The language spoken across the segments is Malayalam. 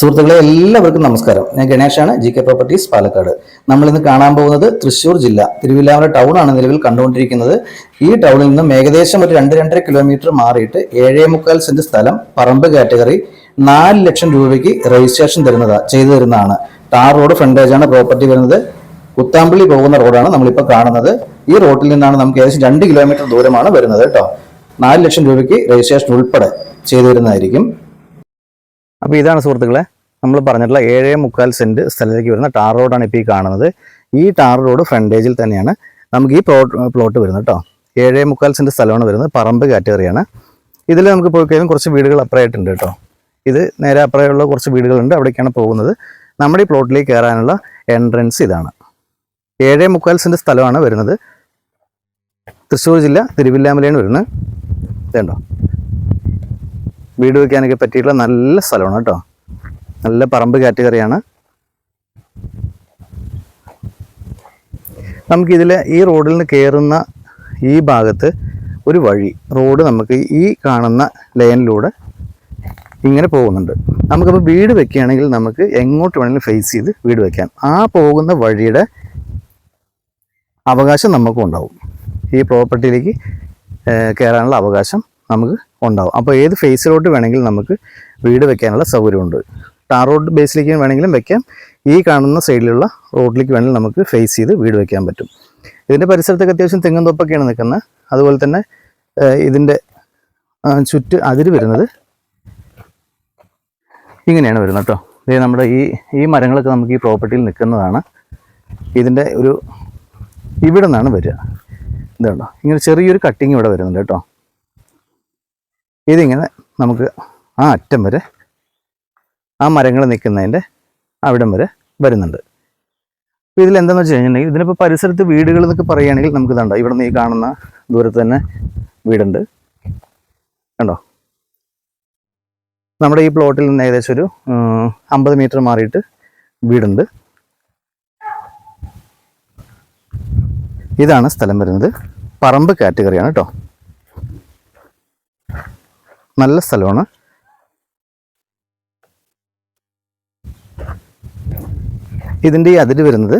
സുഹൃത്തുക്കളെ എല്ലാവർക്കും നമസ്കാരം. ഞാൻ ഗണേഷാണ് ജി കെ പ്രോപ്പർട്ടീസ് പാലക്കാട്. നമ്മൾ ഇന്ന് കാണാൻ പോകുന്നത് തൃശ്ശൂർ ജില്ല. തിരുവില്ലാമല ടൗൺ ആണ് നിലവിൽ കണ്ടുകൊണ്ടിരിക്കുന്നത്. ഈ ടൗണിൽ നിന്നും ഏകദേശം ഒരു രണ്ട് രണ്ടര കിലോമീറ്റർ മാറിയിട്ട് ഏഴേ മുക്കാൽ സെന്റ് സ്ഥലം പറമ്പ് കാറ്റഗറി നാല് ലക്ഷം രൂപയ്ക്ക് രജിസ്ട്രേഷൻ തരുന്നതാ ചെയ്തു തരുന്നതാണ്. ടാർ റോഡ് ഫ്രണ്ടേജ് ആണ് പ്രോപ്പർട്ടി വരുന്നത്. കുത്താമ്പള്ളി പോകുന്ന റോഡാണ് നമ്മളിപ്പോൾ കാണുന്നത്. ഈ റോഡിൽ നിന്നാണ് നമുക്ക് ഏകദേശം രണ്ട് കിലോമീറ്റർ ദൂരമാണ് വരുന്നത് കേട്ടോ. നാല് ലക്ഷം രൂപയ്ക്ക് രജിസ്ട്രേഷൻ ഉൾപ്പെടെ ചെയ്തു തരുന്നതായിരിക്കും. അപ്പോൾ ഇതാണ് സുഹൃത്തുക്കളെ നമ്മൾ പറഞ്ഞിട്ടുള്ള ഏഴേ മുക്കാൽ സെന്റ് സ്ഥലത്തേക്ക് വരുന്ന ടാർ റോഡാണ് ഇപ്പോൾ ഈ കാണുന്നത്. ഈ ടാർ റോഡ് ഫ്രണ്ടേജിൽ തന്നെയാണ് നമുക്ക് ഈ പ്ലോട്ട് പ്ലോട്ട് വരുന്നത് കേട്ടോ ഏഴേ മുക്കാൽ സെന്റ് സ്ഥലമാണ് വരുന്നത് പറമ്പ് കാറ്റഗറിയാണ്. ഇതിൽ നമുക്ക് പോയി കഴിയുമ്പോൾ കുറച്ച് വീടുകൾ അപ്പുറമായിട്ടുണ്ട് കേട്ടോ ഇത് നേരെ അപ്പുറമുള്ള കുറച്ച് വീടുകളുണ്ട് അവിടേക്കാണ് പോകുന്നത്. നമ്മുടെ ഈ പ്ലോട്ടിലേക്ക് കയറാനുള്ള എൻട്രൻസ് ഇതാണ്. ഏഴേ മുക്കാൽ സെന്റ് സ്ഥലമാണ് വരുന്നത്. തൃശ്ശൂർ ജില്ല തിരുവില്ലാമലയാണ് വരുന്നത്. ഇതുണ്ടോ? വീട് വെക്കാനൊക്കെ പറ്റിയിട്ടുള്ള നല്ല സ്ഥലമാണ് കേട്ടോ. നല്ല പറമ്പ് കാറ്റഗറിയാണ്. നമുക്കിതിൽ ഈ റോഡിൽ നിന്ന് കയറുന്ന ഈ ഭാഗത്ത് ഒരു വഴി റോഡ് നമുക്ക് ഈ കാണുന്ന ലൈനിലൂടെ ഇങ്ങനെ പോകുന്നുണ്ട്. നമുക്കപ്പോൾ വീട് വെക്കുകയാണെങ്കിൽ നമുക്ക് എങ്ങോട്ട് വേണമെങ്കിലും ഫേസ് ചെയ്ത് വീട് വെക്കാം. ആ പോകുന്ന വഴിയുടെ അവകാശം നമുക്കും ഉണ്ടാവും ഈ പ്രോപ്പർട്ടിയിലേക്ക് കയറാനുള്ള അവകാശം നമുക്ക് ഉണ്ടാവും. അപ്പോൾ ഏത് ഫേസിലോട്ട് വേണമെങ്കിലും നമുക്ക് വീട് വെക്കാനുള്ള സൗകര്യമുണ്ട്. ടാർ റോഡ് ബേസിലേക്ക് വേണമെങ്കിലും വെക്കാം. ഈ കാണുന്ന സൈഡിലുള്ള റോഡിലേക്ക് വേണമെങ്കിൽ നമുക്ക് ഫേസ് ചെയ്ത് വീട് വെക്കാൻ പറ്റും. ഇതിന്റെ പരിസരത്തൊക്കെ അത്യാവശ്യം തെങ്ങും തൊപ്പൊക്കെയാണ് നിൽക്കുന്നത്. അതുപോലെ തന്നെ ഇതിന്റെ ചുറ്റ് അതിര് വരുന്നത് ഇങ്ങനെയാണ് വരുന്നത് കേട്ടോ. ഇത് നമ്മുടെ ഈ ഈ മരങ്ങളൊക്കെ നമുക്ക് ഈ പ്രോപ്പർട്ടിയിൽ നിൽക്കുന്നതാണ്. ഇതിന്റെ ഒരു ഇവിടെ നിന്നാണ് വരിക. ഇതുണ്ടോ? ഇങ്ങനെ ചെറിയൊരു കട്ടിങ് ഇവിടെ വരുന്നുണ്ട് കേട്ടോ. ഇതിങ്ങനെ നമുക്ക് ആ അറ്റം വരെ ആ മരങ്ങൾ നിൽക്കുന്നതിന്റെ അവിടം വരെ വരുന്നുണ്ട്. അപ്പോൾ ഇതിൽ എന്താണെന്ന് വെച്ച് കഴിഞ്ഞിട്ടുണ്ടെങ്കിൽ ഇതിനിപ്പോൾ പരിസരത്ത് വീടുകൾ എന്നൊക്കെ പറയുകയാണെങ്കിൽ നമുക്ക് ഇതുണ്ടോ? ഇവിടെ നിന്ന് ഈ കാണുന്ന ദൂരത്ത് തന്നെ വീടുണ്ട്. കണ്ടോ? നമ്മുടെ ഈ പ്ലോട്ടിൽ നിന്ന് ഏകദേശം ഒരു അമ്പത് മീറ്റർ മാറിയിട്ട് വീടുണ്ട്. ഇതാണ് സ്ഥലം വരുന്നത്. പറമ്പ് കാറ്റഗറിയാണ് കേട്ടോ. നല്ല സ്ഥലമാണ്. ഇതിന്റെ ഈ അതിര് വരുന്നത്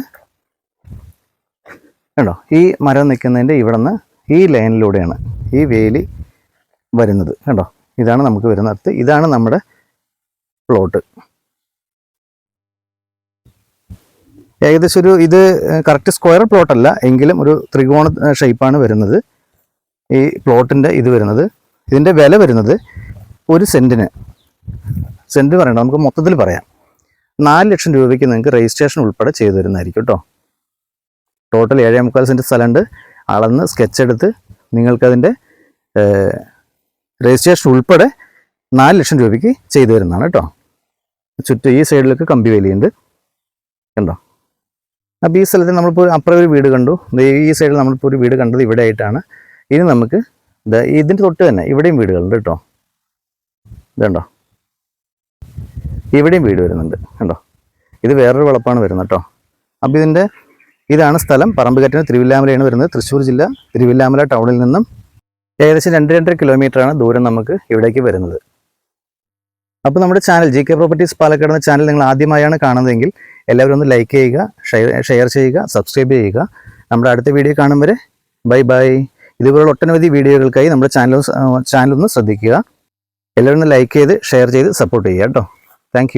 കണ്ടോ? ഈ മരം നിൽക്കുന്നതിന്റെ ഇവിടെ നിന്ന് ഈ ലൈനിലൂടെയാണ് ഈ വേലി വരുന്നത്. കണ്ടോ? ഇതാണ് നമുക്ക് വരുന്ന അടുത്ത് ഇതാണ് നമ്മുടെ പ്ലോട്ട്. ഏകദേശം ഒരു ഇത് കറക്റ്റ് സ്ക്വയർ പ്ലോട്ടല്ല എങ്കിലും ഒരു ത്രികോണ ഷേപ്പാണ് വരുന്നത്. ഈ പ്ലോട്ടിന്റെ ഇത് വരുന്നത്. ഇതിന്റെ വില വരുന്നത് ഒരു സെന്റിന്. സെന്റ് പറയണ്ട നമുക്ക് മൊത്തത്തിൽ പറയാം. നാല് ലക്ഷം രൂപയ്ക്ക് നിങ്ങൾക്ക് രജിസ്ട്രേഷൻ ഉൾപ്പെടെ ചെയ്തു തരുന്നതായിരിക്കും കേട്ടോ ടോട്ടൽ ഏഴേ മുക്കാൽ സെന്റ് സ്ഥലമുണ്ട്. അളന്ന് സ്കെച്ച് എടുത്ത് നിങ്ങൾക്കതിന്റെ രജിസ്ട്രേഷൻ ഉൾപ്പെടെ നാല് ലക്ഷം രൂപയ്ക്ക് ചെയ്തു തരുന്നതാണ് കേട്ടോ ചുറ്റും ഈ സൈഡിലൊക്കെ കമ്പി വേലിയുണ്ട്. കണ്ടോ? അപ്പോൾ ഈ സ്ഥലത്ത് നമ്മളിപ്പോൾ അപ്പുറം ഒരു വീട് കണ്ടു. ഈ സൈഡിൽ നമ്മളിപ്പോൾ ഒരു വീട് കണ്ടത് ഇവിടെ ആയിട്ടാണ് ഇനി നമുക്ക് ഇതിന്റെ തൊട്ട് തന്നെ ഇവിടെയും വീടുകളുണ്ട് കേട്ടോ. ഇതുണ്ടോ ഇവിടെയും വീട് വരുന്നുണ്ട് കണ്ടോ? ഇത് വേറൊരു വളപ്പാണ് വരുന്നത് കേട്ടോ. അപ്പോൾ ഇതിന്റെ ഇതാണ് സ്ഥലം. പറമ്പുകറ്റിന് തിരുവില്ലാമലയാണ് വരുന്നത്. തൃശ്ശൂർ ജില്ല തിരുവില്ലാമല ടൗണിൽ നിന്നും ഏകദേശം രണ്ട് രണ്ടര കിലോമീറ്ററാണ് ദൂരം നമുക്ക് ഇവിടേക്ക് വരുന്നത്. അപ്പോൾ നമ്മുടെ channel G K properties Palakkad എന്ന ചാനൽ നിങ്ങൾ ആദ്യമായാണ് കാണുന്നതെങ്കിൽ എല്ലാവരും ഒന്ന് ലൈക്ക് ചെയ്യുക ഷെയർ ഷെയർ ചെയ്യുക സബ്സ്ക്രൈബ് ചെയ്യുക. നമ്മുടെ അടുത്ത വീഡിയോ കാണും വരെ ബൈ ബൈ ഇതുപോലുള്ള ഒട്ടനവധി വീഡിയോകൾക്കായി നമ്മുടെ ചാനൽ ചാനലൊന്ന് ശ്രദ്ധിക്കുക. എല്ലാവരും ലൈക്ക് ചെയ്ത് ഷെയർ ചെയ്ത് സപ്പോർട്ട് ചെയ്യുക കേട്ടോ. താങ്ക്